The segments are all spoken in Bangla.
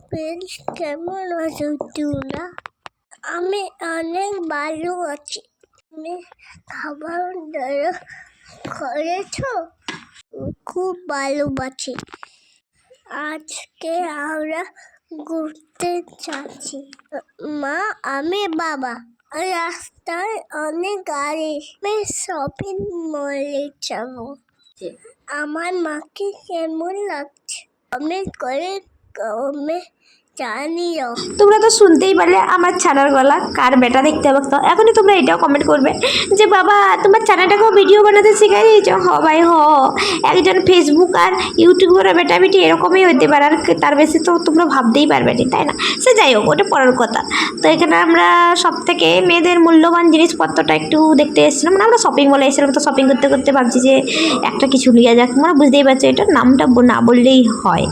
ফ্রেন্ডস কেমন আছো আমি অনেক ভালো আছি। তুমি খাবার দাবার করেছ? খুব ভালোবাসি আজকে আমরা ঘুরতে যাচ্ছি। মা, আমি বাবা। রাস্তায় অনেক গাড়ি। আমি শপিং মলে যাব। আমার মাকে কেমন লাগছে? আমি করে गाँव में জানিও। তোমরা তো শুনতেই পারলে আমার ছানার গলা, কার বেটা দেখতে হবে তো? এখনই তোমরা এটাও কমেন্ট করবে যে, বাবা, তোমার ছানাটাকেও ভিডিও বানাতে শিখাই দিয়েছ হ ভাই, হ। একজন ফেসবুক আর ইউটিউবের বেটা বেটি এরকমই হতে পারে আর তার বেশি তো তোমরা ভাবতেই পারবে না, তাই না? সে যাই হোক, ওটা পরের কথা। তো এখানে আমরা সব থেকে মেয়েদের মূল্যবান জিনিসপত্রটা একটু দেখতে এসেছিলাম। মানে আমরা শপিং মলে এসেছিলাম তো শপিং করতে করতে ভাবছি যে, একটা কিছু লিয়া যাক। মানে বুঝতেই পারছ, এটার নামটা না বললেই হয়।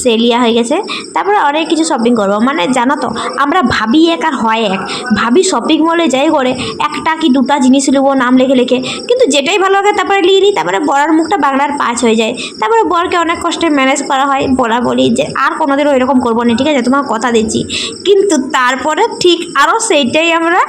সে লিয়া হয়ে গেছে। তারপরে অনেক কিছু শপিং করব। মানে জানো তো, আমরা ভাবি এক আর হয় এক। ভাবি শপিং মলে যাই করে একটা কি দুটা জিনিস নেব নাম লিখে লিখে। কিন্তু যেটাই ভালো লাগে তারপরে নিয়ে নিই, তারপরে বড়ার মুখটা বাংলার পাঁচ হয়ে যায়। তারপরে বরকে অনেক কষ্টে ম্যানেজ করা হয়, বলা বলি যে আর কোনোদিনও এরকম করব না, ঠিক আছে? তোমার কথা দিচ্ছি। কিন্তু তারপরে ঠিক আরও সেইটাই আমরা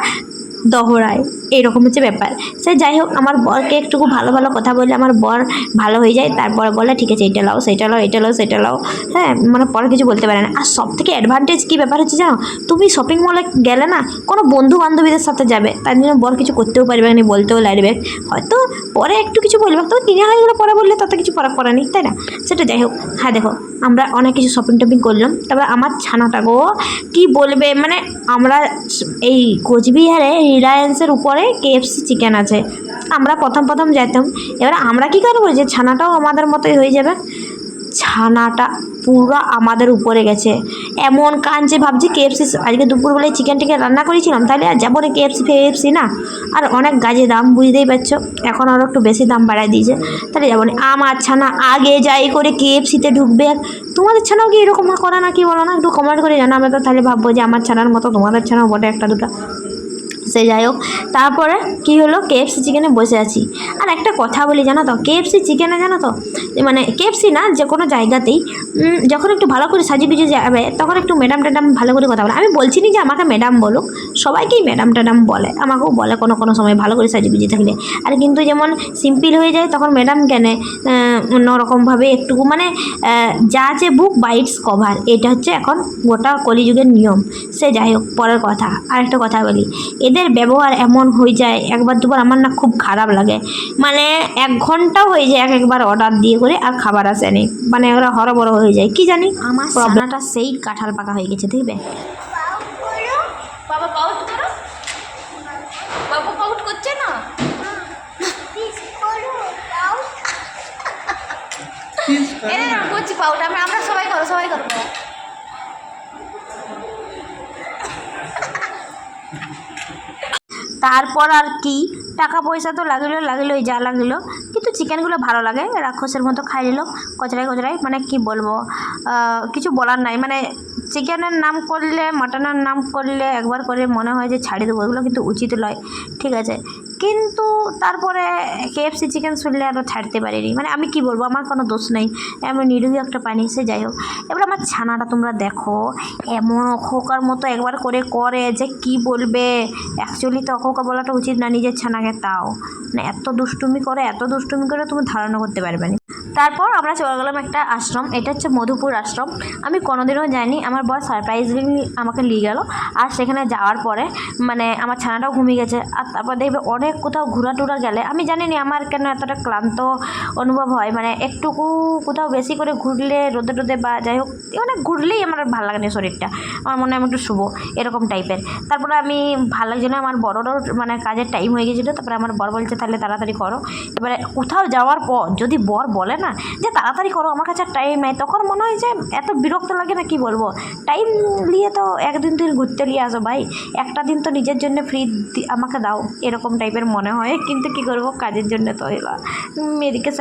দহড়ায় এরকম হচ্ছে ব্যাপার। সে যাই হোক, আমার বরকে একটুকু ভালো ভালো কথা বললে আমার বর ভালো হয়ে যায়। তারপরে বলে ঠিক আছে, এটা লাও সেটা লাও এটা লাও সেটা লাও হ্যাঁ মানে পরে কিছু বলতে পারে না। আর সব থেকে অ্যাডভান্টেজ কী ব্যাপার হচ্ছে জানো? তুমি শপিং মলে গেলে না, কোনো বন্ধু বান্ধবীদের সাথে যাবে। তার জন্য বর কিছু করতেও পারবে না, বলতেও লাগবে হয়তো পরে একটু কিছু বলবে তো কিনে হয়ে গেলে পরে বললে তাতে কিছু ফরাক পড়ে নেই তাই না? সেটা যাই হোক হ্যাঁ দেখো, আমরা অনেক কিছু শপিং টপিং করলাম। তারপরে আমার ছানাটা গো, কি বলবে? মানে আমরা এই কোচবিহারে রিলায়েন্সের উপরে কেএফসি চিকেন আছে। আমরা প্রথম প্রথম যেতাম এবার আমরা কী করব যে ছানাটাও আমাদের মতোই হয়ে যাবে? ছানাটা পুরো আমাদের উপরে গেছে। এমন কাঞ্চে ভাবছি কেএফসি আজকে দুপুরবেলায় চিকেন টিকেন রান্না করেছিলাম, তাহলে আর যাব না কেএফসি ফেএফসি না? আর অনেক গাজে দাম, বুঝতেই পারছ? এখন আরও একটু বেশি দাম বাড়ায় দিয়েছে। তাহলে যাব না। আমার ছানা আগে যাই করে কেএফসিতে ঢুকবে তোমাদের ছানাও কি এরকম করে না কি বলো না? একটু কমেন্ট করে জানো আমরা তো। তাহলে ভাববো যে আমার ছানার মতো তোমাদের ছানাও বটে একটা দুটো। সে যাই হোক। তারপরে কী হলো? কেএফসি চিকেনে বসে আছি। আর একটা কথা বলি, জানো তো? কেএফসি চিকেনে জানো তো? মানে কেএফসি না, যে কোনো জায়গাতেই যখন একটু ভালো করে সাজিয়ে গুজিয়ে যাবে, তখন একটু ম্যাডাম ট্যাডাম ভালো করে কথা বলে। আমি বলছি না যে আমাকে ম্যাডাম বলুক, সবাইকেই ম্যাডাম ট্যাডাম বলে। আমাকেও বলে কোনো কোনো সময় ভালো করে সাজিয়ে গুজিয়ে থাকলে। আর কিন্তু যেমন সিম্পল হয়ে যায়, তখন ম্যাডাম কেনে অন্যরকমভাবে একটুকু মানে যা আছে বুক বাইটস কভার এটা হচ্ছে এখন গোটা কলিযুগের নিয়ম। সে যাই হোক, পরের কথা। আর একটা কথা বলি। এদের ব্যবহার এমন হয়ে যায় একবার দুবার আমার না খুব খারাপ লাগে। মানে এক ঘন্টাও হয়ে যায় এক একবার অর্ডার দিয়ে করে আর খাবার আসেনি মানে ওরা হরবড় হয়ে যায় কি জানি? আমার প্রবলেমটা সেই কাঁঠাল পাকা হয়ে গেছে দেখবে? বাবা পাউট করো। বাবু পাউট করছে না? করছি পাউট আমরা আমরা সবাই করো সবাই করো। তারপর আর কি? টাকা পয়সা তো লাগল, লাগলোই, যা লাগল। কিন্তু চিকেনগুলো ভালো লাগে, রাক্ষসের মতো খাই নিল কচড়ায় কচড়ায় মানে কি বলব কিছু বলার নাই। মানে চিকেনের নাম করলে মাটনের নাম করলে একবার করে মনে হয় যে ছাড়িয়ে দেবো, ওগুলো কিন্তু উচিত নয়। ঠিক আছে কিন্তু তারপরে কেএফসি চিকেন শুনলে আরও ছাড়তে পারিনি। মানে আমি কি বলব, আমার কোনো দোষ নেই। আমি নিরুগী একটা পানি এসে যাই হোক। এবার আমার ছানাটা তোমরা দেখো, এমন অখোকার মতো একবার করে করে যে কি বলবে? অ্যাকচুয়ালি তো অখোকা বলাটা উচিত না, নিজের ছানাকে তাও। মানে এত দুষ্টুমি করে, এত দুষ্টুমি করে তুমি ধারণা করতে পারবে না। তারপর আমরা চলে গেলাম একটা আশ্রম, এটা হচ্ছে মধুপুর আশ্রম। আমি কোনোদিনও যাইনি, আমার বর সারপ্রাইজলি আমাকে নিয়ে গেল। আর সেখানে যাওয়ার পরে মানে আমার ছানাটাও ঘুমিয়ে গেছে। আর তারপর দেখবে অনেক কোথাও ঘোরা টুরা গেলে, আমি জানি না আমার কেন এতটা ক্লান্ত অনুভব হয়। মানে একটুকু কোথাও বেশি করে ঘুরলে, রোদে রোদে বা যাই হোক মানে ঘুরলেই আমার ভালো লাগে না শরীরটা। আমার মনে হয় আমি একটু শুভ এরকম টাইপের তারপরে আমি ভালো লাগছে না, আমার বড়োরও মানে কাজের টাইম হয়ে গেছিল। তারপরে আমার বর বলছে, তাহলে তাড়াতাড়ি করো। এবারে কোথাও যাওয়ার পর, যদি বর বলে না? যে তাড়াতাড়ি করো, আমার কাছে টাইম নেই। তখন মনে হয় যে এত বিরক্ত লাগে না, কি বলব? টাইম নিয়ে তো একদিন তুই ঘুরতে নিয়ে আসো ভাই। একটা দিন তো নিজের জন্য ফ্রি আমাকে দাও, এরকম টাইপের মনে হয়। কিন্তু কি করব, কাজের জন্য তো মেয়েদিকে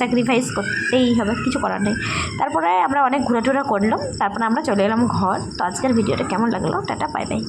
স্যাক্রিফাইস করতেই হবে, কিছু করার নেই। তারপরে আমরা অনেক ঘোরাটোরা করলাম। তারপরে আমরা চলে এলাম ঘর। তো আজকের ভিডিওটা কেমন লাগল? Tata bye bye